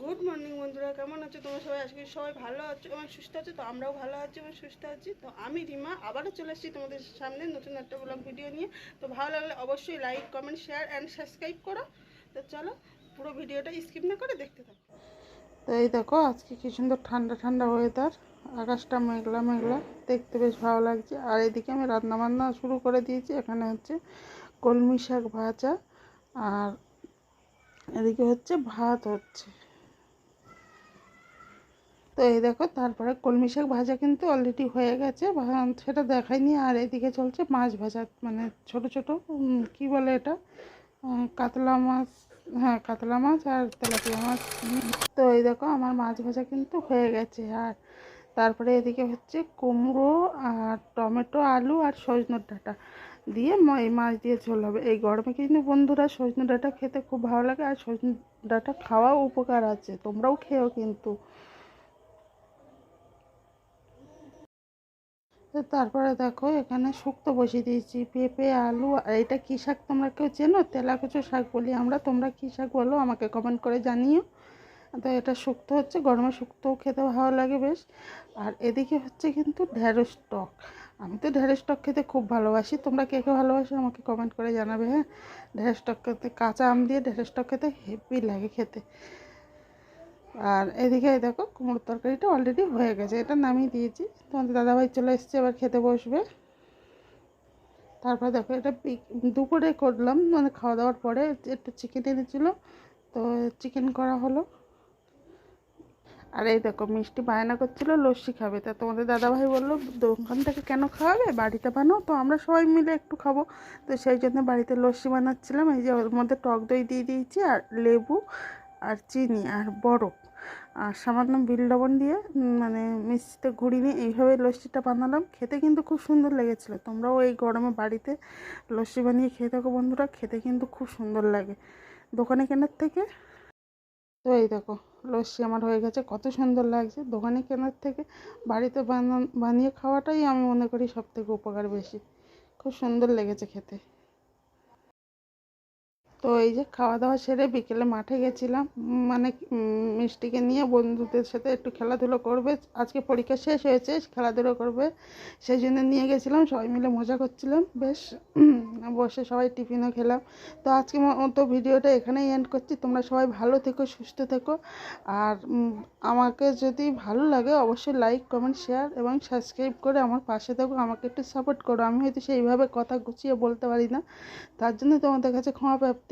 Good morning বন্ধুরা। কেমন আছো? তোমরা সবাই? আজকে সবাই ভালো আছো এবং সুস্থ আছো। তো আমরাও ভালো আছি এবং সুস্থ আছি। তো আমি রিমা, আবারও চলে এসেছি তোমাদের সামনে নতুন একটা ব্লগ ভিডিও নিয়ে। তো ভালো লাগলে অবশ্যই like comment share and subscribe করো। তো চলো, পুরো ভিডিওটা স্কিপ না করে দেখতে থাকো। তো এই দেখো, আজকে কি সুন্দর ঠান্ডা ঠান্ডা ওয়েদার আকাশটা মেঘলা মেঘলা। দেখতে বেশ ভালো লাগছে। আর এদিকে আমি রান্না বান্না শুরু করে দিয়েছি। এখানে হচ্ছে কলমি শাক ভাজা। আর এদিকে হচ্ছে ভাত হচ্ছে। এই দেখো, তারপরে কলমি শাক ভাজা কিন্তু অলরেডি হয়ে গেছে। সেটা দেখায়নি আর এদিকে চলছে মাছ ভাজা মানে ছোট ছোট কি বলে এটা? কাতলা মাছ হ্যাঁ কাতলা মাছ আর তেলাপিয়া মাছ। তো এই দেখো, আমার মাছ ভাজা কিন্তু হয়ে গেছে। আর তারপরে এদিকে হচ্ছে কুমড়ো আর টমেটো, আলু আর সজনের ডাঁটা দিয়ে এই মাছ দিয়ে ঝোল হবে। এই গরমে কিন্তু বন্ধুরা সজনে ডাঁটা খেতে খুব ভালো লাগে, আর সজনে ডাঁটা খাওয়াও উপকার আছে, তোমরাও খেও কিন্তু। তারপরে দেখো এখানে শুক্তো বসিয়ে দিয়েছি। পেঁপে, আলু, আর এটা কী শাক তোমরা কেউ চেনো? তেলাকুচো শাক বলি আমরা। তোমরা কী শাক বলো আমাকে কমেন্ট করে জানিও। তো এটা শুক্তো হচ্ছে, গরমে শুক্তোও খেতে ভালো লাগে বেশ। আর এদিকে হচ্ছে কিন্তু ঢেঁড়স টক। আমি তো ঢেঁড়স টক খেতে খুব ভালোবাসি। তোমরা কে কে ভালোবাসো আমাকে কমেন্ট করে জানাবে হ্যাঁ? ঢেঁড়স টক খেতে, কাঁচা আম দিয়ে ঢেঁড়স টক খেতে হেভি লাগে খেতে। আর এদিকে দেখো কুমড়োর তরকারিটা অলরেডি হয়ে গেছে। এটা নামিয়ে দিয়েছি। তোমাদের দাদাভাই চলে এসছে, এবার খেতে বসবে। তারপর দেখো এটা দুপুরে করলাম মানে খাওয়া দাওয়ার পরে একটু চিকেন এনেছিল, তো চিকেন করা হলো। আর এই দেখো মিষ্টি বায়না করছিল, লস্যি খাবে। তা তোমাদের দাদাভাই বলল, দোকান থেকে কেন খাওয়াবে? বাড়িতে বানাও, তো আমরা সবাই মিলে একটু খাব। তো সেই জন্য বাড়িতে লস্যি বানাচ্ছিলাম। এই যে ওর মধ্যে টক দই দিয়ে দিয়েছি আর লেবু আর চিনি আর বরফ। আর সামান্য বিল লবণ দিয়ে মানে মিষ্টিতে ঘুরিয়ে নিয়ে এইভাবে লস্যিটা বানালাম। খেতে কিন্তু খুব সুন্দর লেগেছিলো। তোমরাও এই গরমে বাড়িতে লস্যি বানিয়ে খেয়ে থাকো বন্ধুরা। খেতে কিন্তু খুব সুন্দর লাগে। দোকানে কেনার থেকে, তো এই দেখো, লস্যি আমার হয়ে গেছে। কত সুন্দর লাগছে। দোকানে কেনার থেকে বাড়িতে বানিয়ে খাওয়াটাই আমি মনে করি সব থেকে উপকার বেশি। খুব সুন্দর লেগেছে খেতে। তো এই যে খাওয়া দাওয়া সেরে বিকেলে মাঠে গেছিলাম। মানে মিষ্টিকে নিয়ে বন্ধুদের সাথে একটু খেলাধুলো করবে। আজকে পরীক্ষা শেষ হয়েছে, খেলাধুলো করবে। সেই জন্য নিয়ে গেছিলাম, সবাই মিলে মজা করছিলাম, বেশ। বসে সবাই টিফিনও খেলাম। তো আজকে মতো ভিডিওটা এখানেই এন্ড করছি। তোমরা সবাই ভালো থেকো, সুস্থ থেকো। আর আমাকে যদি ভালো লাগে অবশ্যই লাইক কমেন্ট শেয়ার এবং সাবস্ক্রাইব করে আমার পাশে থাকো। আমাকে একটু সাপোর্ট করো। আমি হয়তো সেইভাবে কথা গুছিয়ে বলতে পারি না। তার জন্য তোমাদের কাছে ক্ষমা প্রাপ্তি।